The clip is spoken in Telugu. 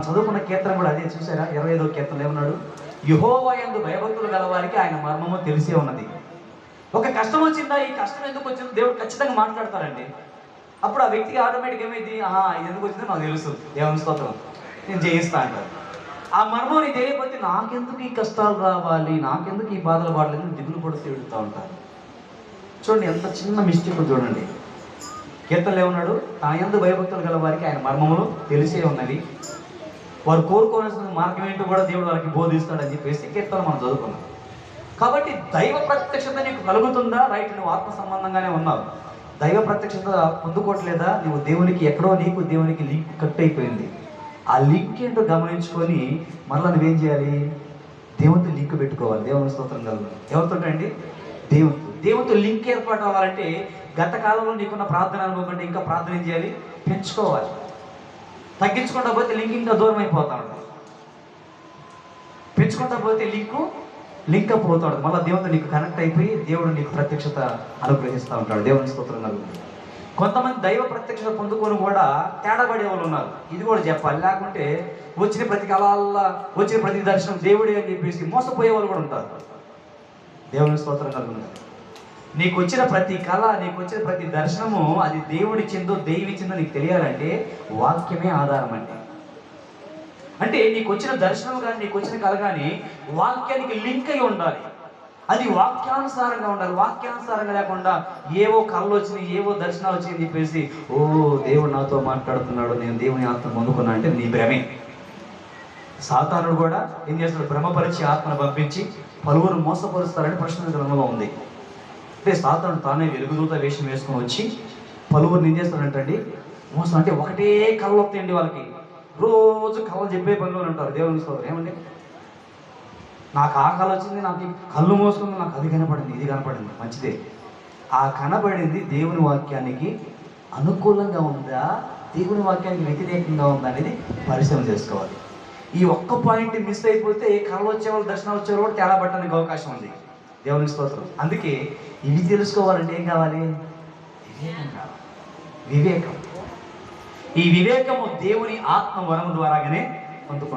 చదువుకున్న కీర్తన కూడా అదే చూసారా? ఇరవై ఐదో కీర్తన ఏమన్నాడు? యుహోవా యందు భయభక్తులు గల వారికి ఆయన మర్మము తెలిసే ఉన్నది. ఒక కష్టం వచ్చిందా? ఈ కష్టం ఎందుకు వచ్చిందో దేవుడు ఖచ్చితంగా మాట్లాడతారండి అప్పుడు ఆ వ్యక్తికి ఆటోమేటిక్ ఏమైంది? ఆహా ఇది ఎందుకు వచ్చిందో నాకు తెలుసు. దేవుని స్తోత్రం. నేను జయిస్తా అంటారు ఆ మర్మం నీకు తెలియకపోతే నాకెందుకు ఈ కష్టాలు రావాలి? నాకెందుకు ఈ బాధలు పడలేదు? దిగులు పడుతూ ఎడుతూ ఉంటారు చూడండి ఎంత చిన్న మిస్టేక్ చూడండి. కీర్తనలు ఏమన్నాడు? తన ఎందు భయభక్తులు గల వారికి ఆయన మర్మములు తెలిసే ఉన్నది. వారు కోరుకోవాల్సిన మార్గం ఏంటో కూడా దేవుడు వారికి బోధిస్తాడని చెప్పేసి కీర్తన మనం చదువుకున్నాం. కాబట్టి దైవ ప్రత్యక్షత నీకు కలుగుతుందా? రైట్ నువ్వు ఆత్మ సంబంధంగానే ఉన్నావు. దైవ ప్రత్యక్షత పొందుకోవట్లేదా? నువ్వు దేవునికి ఎక్కడో నీకు దేవునికి లింక్ కట్ అయిపోయింది. ఆ లింక్ ఏంటో గమనించుకొని మరలా నువ్వేం చేయాలి? దేవునితో లింక్ పెట్టుకోవాలి. దేవుని స్తోత్రం కలుగు ఎవరితో అండి? దేవునితో. దేవునితో లింక్ ఏర్పాటు అవ్వాలంటే గత కాలంలో నీకున్న ప్రార్థన అనుభవం కంటే ఇంకా ప్రార్థన ఏం చేయాలి? పెంచుకోవాలి. తగ్గించుకుంటా పోతే లింక్ ఇంకా దూరం అయిపోతా ఉంటాడు పెంచుకుంటా పోతే లింకు లింక్ అప్ అవుతాడు మళ్ళీ దేవుడు నీకు కనెక్ట్ అయిపోయి దేవుడు నీకు ప్రత్యక్షత అనుగ్రహిస్తూ ఉంటాడు. దేవుని స్తోత్రం కలుగుతుంది. కొంతమంది దైవ ప్రత్యక్షత పొందుకొని కూడా తేడాపడే వాళ్ళు ఉన్నారు. ఇది కూడా చెప్పాలి. లేకుంటే వచ్చిన ప్రతి కళాల వచ్చిన ప్రతి దర్శనం దేవుడే అని చెప్పేసి మోసపోయే వాళ్ళు కూడా ఉంటారు. దేవుని స్తోత్రం కలుగుతుంది. నీకు వచ్చిన ప్రతి కళ నీకు వచ్చిన ప్రతి దర్శనము అది దేవుడిచ్చిందో దైవిచ్చిందో నీకు తెలియాలంటే వాక్యమే ఆధారం అంటే అంటే నీకు వచ్చిన దర్శనం కానీ నీకు వచ్చిన కళ కానీ వాక్యానికి లింక్ అయి ఉండాలి. అది వాక్యానుసారంగా ఉండాలి. వాక్యానుసారంగా లేకుండా ఏవో కళ్ళు వచ్చినాయి ఏవో దర్శనాలు వచ్చినాయి చెప్పేసి ఓ దేవుడు నాతో మాట్లాడుతున్నాడు నేను దేవుని ఆత్మ పొందుకున్నా అంటే నీ భ్రమే. సాతానుడు కూడా ఏం చేస్తాడు? భ్రమపరిచి ఆత్మను పంపించి పలువురు మోసపరుస్తారని ప్రశ్న గ్రంథంలో ఉంది. అంటే సాతాను తానే వెలుగుదూత వేషం వేసుకొని వచ్చి పలువురు నిందేస్తాడంటండి మోసం అంటే ఒకటే కళ్ళు వస్తాయండి వాళ్ళకి. రోజు కళ్ళు చెప్పే పనిలో ఉంటారు దేవుని స్తోత్రం. ఏమండి? నాకు ఆ కళ వచ్చింది నాకు కళ్ళు మోసుకుంది నాకు అది కనపడింది ఇది కనపడింది. మంచిదే. ఆ కనబడింది దేవుని వాక్యానికి అనుకూలంగా ఉందా? దేవుని వాక్యానికి వ్యతిరేకంగా ఉందా అనేది పరిశ్రమ చేసుకోవాలి. ఈ ఒక్క పాయింట్ మిస్ అయిపోతే కళ్ళు వచ్చే వాళ్ళు దర్శనం వచ్చే వాళ్ళు కూడా తేడా పట్టడానికి అవకాశం ఉంది. దేవుని స్తోత్రం. అందుకే ఇవి తెలుసుకోవాలంటే ఏం కావాలి? వివేకం కావాలి. వివేకం. ఈ వివేకము దేవుని ఆత్మ వరము ద్వారాగానే పొందుకుంటాం